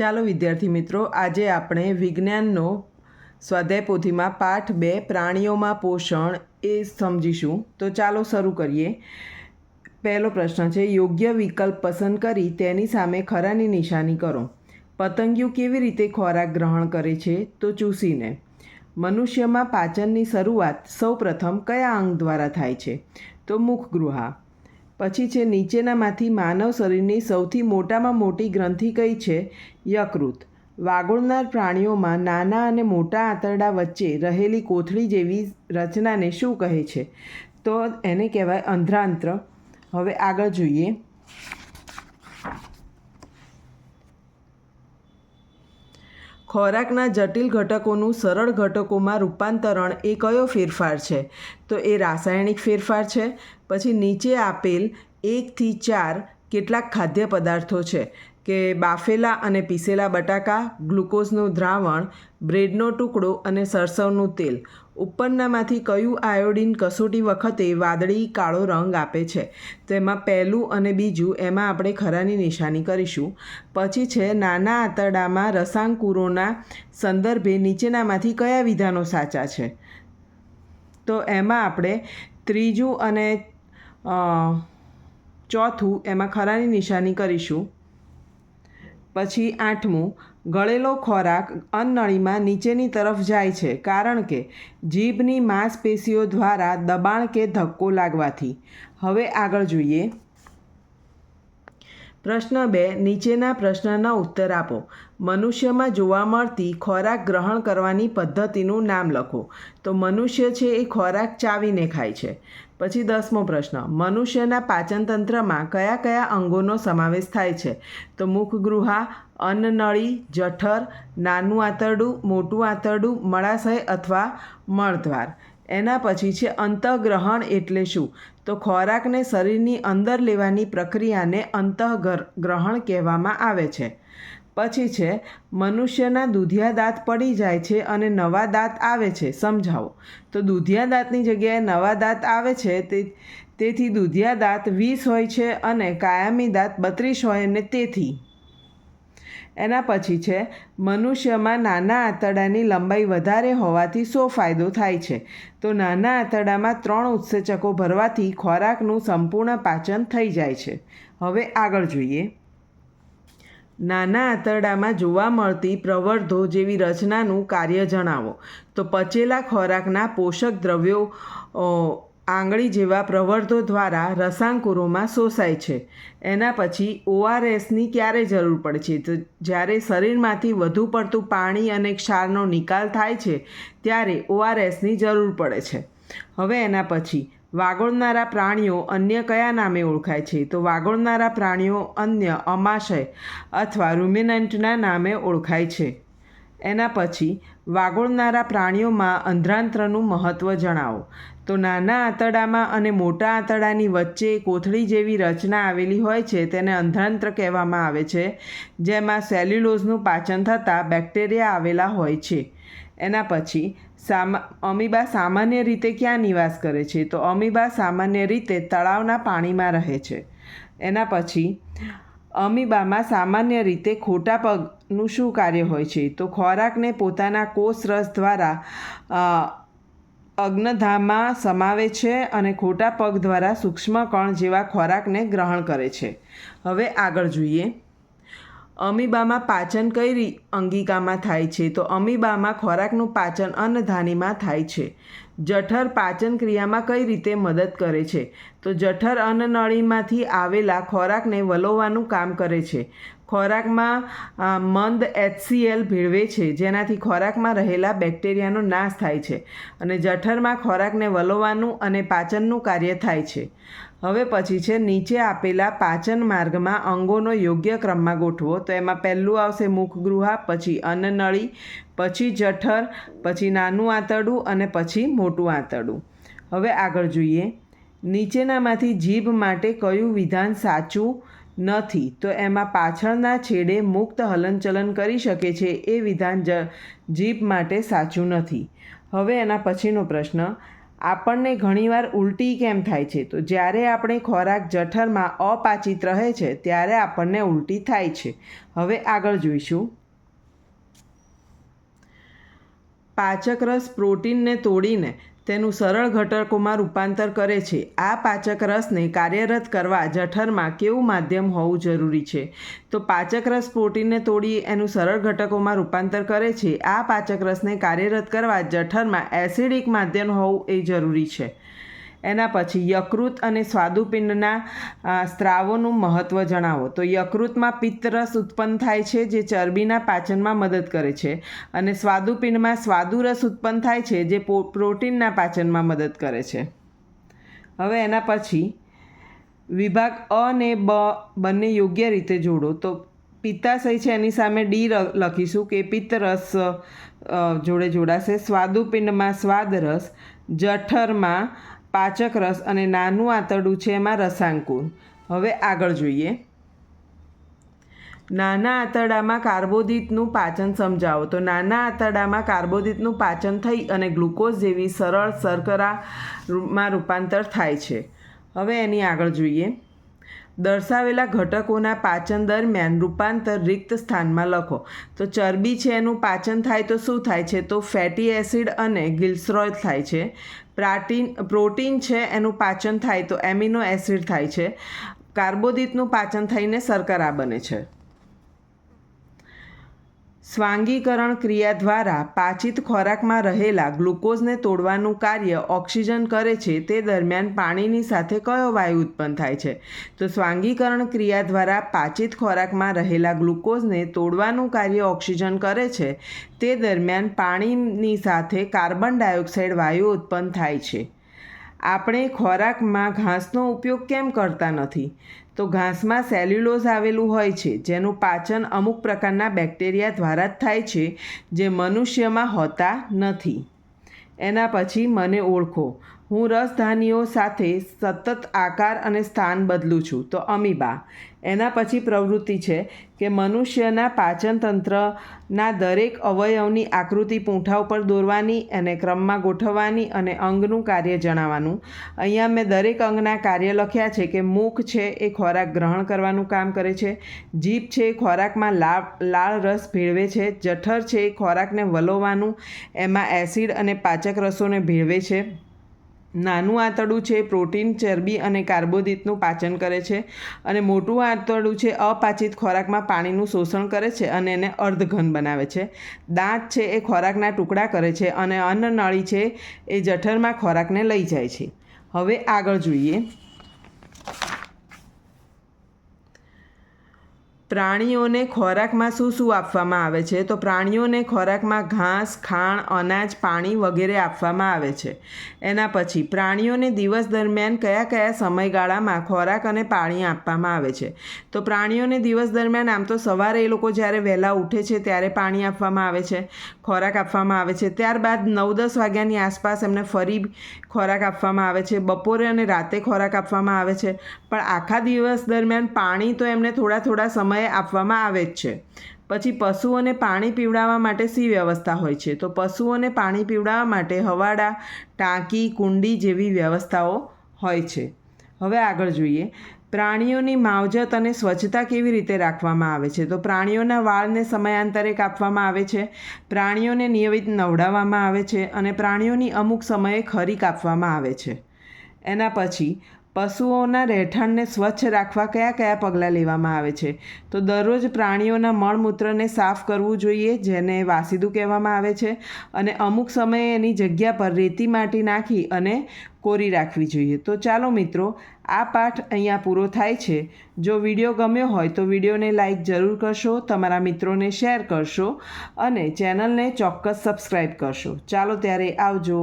ચાલો વિદ્યાર્થી મિત્રો, આજે આપણે વિજ્ઞાનનો સ્વાધ્યાય પાઠ બે, પ્રાણીઓમાં પોષણ એ સમજીશું. તો ચાલો શરૂ કરીએ. પહેલો પ્રશ્ન છે, યોગ્ય વિકલ્પ પસંદ કરી તેની સામે ખરાની નિશાની કરો. પતંગિયું કેવી રીતે ખોરાક ગ્રહણ કરે છે? તો ચૂસીને. મનુષ્યમાં પાચનની શરૂઆત સૌપ્રથમ કયા અંગ દ્વારા થાય છે? તો મુખગૃહા. પછી છે, નીચેનામાંથી માનવ શરીરની સૌથી મોટામાં મોટી ગ્રંથિ કઈ છે? યકૃત. વાગોળનાર પ્રાણીઓમાં નાના અને મોટા આંતરડા વચ્ચે રહેલી કોથળી જેવી રચનાને શું કહે છે? તો એને કહેવાય અંધ્રાંત્ર. હવે આગળ જોઈએ. ખોરાકના જટિલ ઘટકોનું સરળ ઘટકોમાં રૂપાંતરણ એ કયો ફેરફાર છે? તો એ રાસાયણિક ફેરફાર છે. પછી નીચે આપેલ એકથી ચાર કેટલાક ખાદ્ય પદાર્થો છે. કે બાફેલા અને પીસેલા બટાકા, ગ્લુકોઝનું દ્રાવણ, બ્રેડનો ટુકડો અને સરસવનું તેલ. ઉપરનામાંથી કયું આયોડિન કસોટી વખતે વાદળી, કાળો રંગ આપે છે? તો એમાં પહેલું અને બીજું એમાં આપણે ખરાની નિશાની કરીશું. પછી છે, નાના આંતરડામાં રસાંકુરોના સંદર્ભે નીચેનામાંથી કયા વિધાનો સાચા છે? તો એમાં આપણે ત્રીજું અને ચોથું એમાં ખરાની નિશાની કરીશું. પછી આઠમું, ગળેલો ખોરાક અન્નળીમાં નીચેની તરફ જાય છે કારણ કે જીભની માંસપેશીઓ દ્વારા દબાણ કે ધક્કો લાગવાથી. હવે આગળ જોઈએ. પ્રશ્ન બે, નીચેના પ્રશ્નના ઉત્તર આપો. મનુષ્યમાં જોવા મળતી ખોરાક ગ્રહણ કરવાની પદ્ધતિનું નામ લખો. તો મનુષ્ય છે એ ખોરાક ચાવીને ખાય છે. પછી દસમો પ્રશ્ન. મનુષ્યના પાચનતંત્રમાં કયા કયા અંગોનો સમાવેશ થાય છે? તો મુખગૃહા, અન્નનળી, જઠર, નાનું આંતરડું, મોટું આંતરડું, મળાશય અથવા મળદ્વાર એના પછી છે અંતઃગ્રહણ એટલે શું? તો ખોરાકને શરીરની અંદર લેવાની પ્રક્રિયાને અંતઃગ્રહણ કહેવામાં આવે છે. પછી છે, મનુષ્યના દૂધિયા દાંત પડી જાય છે અને નવા દાંત આવે છે. સમજાવો. તો દૂધિયા દાંતની જગ્યાએ નવા દાંત આવે છે તે, તેથી દૂધિયા દાંત વીસ હોય છે અને કાયમી દાંત બત્રીસ હોય અને તેથી. એના પછી છે, મનુષ્યમાં નાના આંતરડાની લંબાઈ વધારે હોવાથી શો ફાયદો થાય છે. તો નાના આંતરડામાં ત્રણ ઉત્સેચકો ભરવાથી ખોરાકનું સંપૂર્ણ પાચન થઈ જાય છે. હવે આગળ જોઈએ. નાના આંતરડામાં જોવા મળતી પ્રવર્ધો જેવી રચનાનું કાર્ય જણાવો. તો પચેલા ખોરાકના પોષક દ્રવ્યો આંગળી જેવા પ્રવર્ધો દ્વારા રસાંકુરોમાં શોષાય છે. એના પછી ઓઆરએસની ક્યારે જરૂર પડે છે તો જ્યારે શરીરમાંથી વધુ પડતું પાણી અને ક્ષારનો નિકાલ થાય છે, ત્યારે ઓઆરએસની જરૂર પડે છે. હવે એના પછી, વાગોળનારા પ્રાણીઓ અન્ય કયા નામે ઓળખાય છે? તો વાગોળનારા પ્રાણીઓ અન્ય અમાશય અથવા રૂમિનન્ટના નામે ઓળખાય છે. એના પછી, વાગોળનારા પ્રાણીઓમાં અંધ્રાંત્રનું મહત્ત્વ જણાવો. તો નાના આંતરડામાં અને મોટા આંતરડાની વચ્ચે કોથળી જેવી રચના આવેલી હોય છે, તેને અંધ્રાંત્ર કહેવામાં આવે છે, જેમાં સેલ્યુલોઝનું પાચન થતાં બેક્ટેરિયા આવેલા હોય છે. એના પછી, સામા, અમીબા સામાન્ય રીતે ક્યાં નિવાસ કરે છે? તો અમીબા સામાન્ય રીતે તળાવના પાણીમાં રહે છે. એના પછી, અમીબામાં સામાન્ય રીતે ખોટા પગનું શું કાર્ય હોય છે? તો ખોરાકને પોતાના કોષ રસ દ્વારા અગ્નધામાં સમાવે છે અને ખોટા પગ દ્વારા સૂક્ષ્મ કણ જેવા ખોરાકને ગ્રહણ કરે છે. હવે આગળ જોઈએ. અમીબામાં પાચન કઈ અંગિકામાં થાય છે? તો અમીબામાં ખોરાકનું પાચન અન્નધાનીમાં થાય છે. જઠર પાચન ક્રિયામાં કઈ રીતે મદદ કરે છે? તો જઠર અન્નનળીમાંથી આવેલા ખોરાકને વલોવવાનું કામ કરે છે. ખોરાકમાં મંદ એચસીએલ ભેળવે છે, જેનાથી ખોરાકમાં રહેલા બેક્ટેરિયાનો નાશ થાય છે અને જઠરમાં ખોરાકને વલોવાનું અને પાચનનું કાર્ય થાય છે. હવે પછી છે, નીચે આપેલા પાચન માર્ગમાં અંગોનો યોગ્ય ક્રમમાં ગોઠવો. તો એમાં પહેલું આવશે મુખગૃહા, પછી અન્નનળી પછી જઠર, પછી નાનું આંતરડું અને પછી મોટું આંતરડું. હવે આગળ જોઈએ. નીચેનામાંથી જીભ માટે કયું વિધાન સાચું? નથી. તો એમાં પાછળના છેડે મુક્ત હલનચલન કરી શકે છે એ વિધાન જ જીભ માટે સાચું નથી. હવે એના પછીનો પ્રશ્ન, આપણને ઘણીવાર ઉલટી કેમ થાય છે? તો જ્યારે આપણે ખોરાક જઠરમાં અપાચિત રહે છે, ત્યારે આપણને ઉલટી થાય છે. હવે આગળ જોઈશું. પાચક રસ પ્રોટીનને તોડીને તેનું સરળ ઘટકોમાં રૂપાંતર કરે છે. આ પાચક રસને કાર્યરત કરવા જઠરમાં કેવું માધ્યમ હોવું જરૂરી છે? તો પાચક રસ પ્રોટીનને તોડી એનું સરળ ઘટકોમાં રૂપાંતર કરે છે. આ પાચક રસને કાર્યરત કરવા જઠરમાં એસિડિક માધ્યમ હોવું એ જરૂરી છે. એના પછી યકૃત અને સ્વાદુપિંડના સ્ત્રાવોનું મહત્ત્વ જણાવો. તો યકૃતમાં પિત્તરસ ઉત્પન્ન થાય છે, જે ચરબીના પાચનમાં મદદ કરે છે. અને સ્વાદુપિંડમાં સ્વાદુરસ ઉત્પન્ન થાય છે, જે પ્રોટીનના પાચનમાં મદદ કરે છે. હવે એના પછી વિભાગ અ ને બ બંને યોગ્ય રીતે જોડો. તો પિત્તાશય છે, એની સામે ડી લખીશું કે પિત્તરસ જોડે જોડાશે. સ્વાદુપિંડમાં સ્વાદરસ, જઠરમાં પાચક રસ અને નાનું આંતરડું છે એમાં રસાંકુર. હવે આગળ જોઈએ. નાના આંતરડામાં કાર્બોદિતનું પાચન સમજાવો. તો નાના આંતરડામાં કાર્બોદિતનું પાચન થઈ અને ગ્લુકોઝ જેવી સરળ શર્કરામાં રૂપાંતર થાય છે. હવે એની આગળ જોઈએ. દર્શાવેલા ઘટકોના પાચન દરમિયાન રૂપાંતર રિક્ત સ્થાનમાં લખો. તો ચરબી છે એનું પાચન થાય તો શું થાય છે? તો ફેટી એસિડ અને ગ્લિસરોલ થાય છે. પ્રાટીન, પ્રોટીન છે એનું પાચન થાય તો એમિનો એસિડ થાય છે. કાર્બોદિતનું પાચન થઈને શર્કરા બને છે. સ્વાંગીકરણ ક્રિયા દ્વારા પાચિત ખોરાકમાં રહેલા ગ્લુકોઝને તોડવાનું કાર્ય ઓક્સિજન કરે છે તે દરમિયાન પાણીની સાથે કયો વાયુ ઉત્પન્ન થાય છે? તો સ્વાંગીકરણ ક્રિયા દ્વારા પાચિત ખોરાકમાં રહેલા ગ્લુકોઝને તોડવાનું કાર્ય ઓક્સિજન કરે છે તે દરમિયાન પાણીની સાથે કાર્બન ડાયોક્સાઇડ વાયુ ઉત્પન્ન થાય છે. આપણે ખોરાકમાં ઘાસનો ઉપયોગ કેમ કરતા નથી? તો ઘાસમાં સેલ્યુલોઝ આવેલું હોય છે, જેનું પાચન અમુક પ્રકારના બેક્ટેરિયા દ્વારા જ થાય છે, જે મનુષ્યમાં હોતા નથી. એના પછી મને ઓળખો. હું રસધાનીઓ સાથે સતત આકાર અને સ્થાન બદલું છું. તો અમીબા, એના પછી પ્રવૃત્તિ છે કે મનુષ્યના પાચન તંત્રના દરેક અવયવની આકૃતિ પૂંઠા ઉપર દોરવાની અને ક્રમમાં ગોઠવવાની અને અંગનું કાર્ય જણાવવાનું. અહીંયા મેં દરેક અંગના કાર્ય લખ્યા છે કે મુખ છે એ ખોરાક ગ્રહણ કરવાનું કામ કરે છે, જીભ છે એ ખોરાકમાં લાળ લાળ રસ ભેળવે છે, જઠર છે એ ખોરાકને વલોવાનું, એમાં એસિડ અને પાચક રસોને ભેળવે છે. નાનું આંતરડું છે, પ્રોટીન, ચરબી અને કાર્બોદિતનું પાચન કરે છે અને મોટું આંતરડું છે, અપાચિત ખોરાકમાં પાણીનું શોષણ કરે છે અને એને અર્ધઘન બનાવે છે. દાંત છે એ ખોરાકના ટુકડા કરે છે અને અન્નનળી છે એ જઠરમાં ખોરાકને લઈ જાય છે. હવે આગળ જોઈએ. પ્રાણીઓને ખોરાકમાં શું શું આપવામાં આવે છે? તો પ્રાણીઓને ખોરાકમાં ઘાસ, ખાણ, અનાજ, પાણી વગેરે આપવામાં આવે છે. એના પછી પ્રાણીઓને દિવસ દરમિયાન કયા કયા સમયગાળામાં ખોરાક અને પાણી આપવામાં આવે છે? તો પ્રાણીઓને દિવસ દરમિયાન આમ તો સવારે એ લોકો જ્યારે વહેલા ઉઠે છે ત્યારે પાણી આપવામાં આવે છે, ખોરાક આપવામાં આવે છે. ત્યારબાદ નવ દસ વાગ્યાની આસપાસ એમને ફરી ખોરાક આપવામાં આવે છે. બપોરે અને રાતે ખોરાક આપવામાં આવે છે. પણ આખા દિવસ દરમિયાન પાણી તો એમને થોડા થોડા સમયે આપવામાં આવે જ છે. પછી પશુઓને પાણી પીવડાવવા માટે સી વ્યવસ્થા હોય છે. તો પશુઓને પાણી પીવડાવવા માટે હવાડા, ટાંકી, કુંડી જેવી વ્યવસ્થાઓ હોય છે. હવે આગળ જોઈએ. પ્રાણીઓની માવજત અને સ્વચ્છતા કેવી રીતે રાખવામાં આવે છે? તો પ્રાણીઓના વાળને સમયાંતરે કાપવામાં આવે છે. પ્રાણીઓને નિયમિત નવડાવવામાં આવે છે અને પ્રાણીઓની અમુક સમયે ખરી કાપવામાં આવે છે. એના પછી પશુઓના રહેઠાણને સ્વચ્છ રાખવા કયા કયા પગલાં લેવામાં આવે છે? તો દરરોજ પ્રાણીઓના મળમૂત્રને સાફ કરવું જોઈએ, જેને વાસીદું કહેવામાં આવે છે, અને અમુક સમયે એની જગ્યા પર રેતી માટી નાખી અને કોરી રાખવી જોઈએ. તો ચાલો મિત્રો, આ પાઠ અહીંયા પૂરો થાય છે. જો વીડિયો ગમ્યો હોય તો વિડીયોને લાઇક જરૂર કરશો, તમારા મિત્રોને શેર કરશો અને ચેનલને ચોક્કસ સબસ્ક્રાઈબ કરશો. ચાલો ત્યારે આવજો.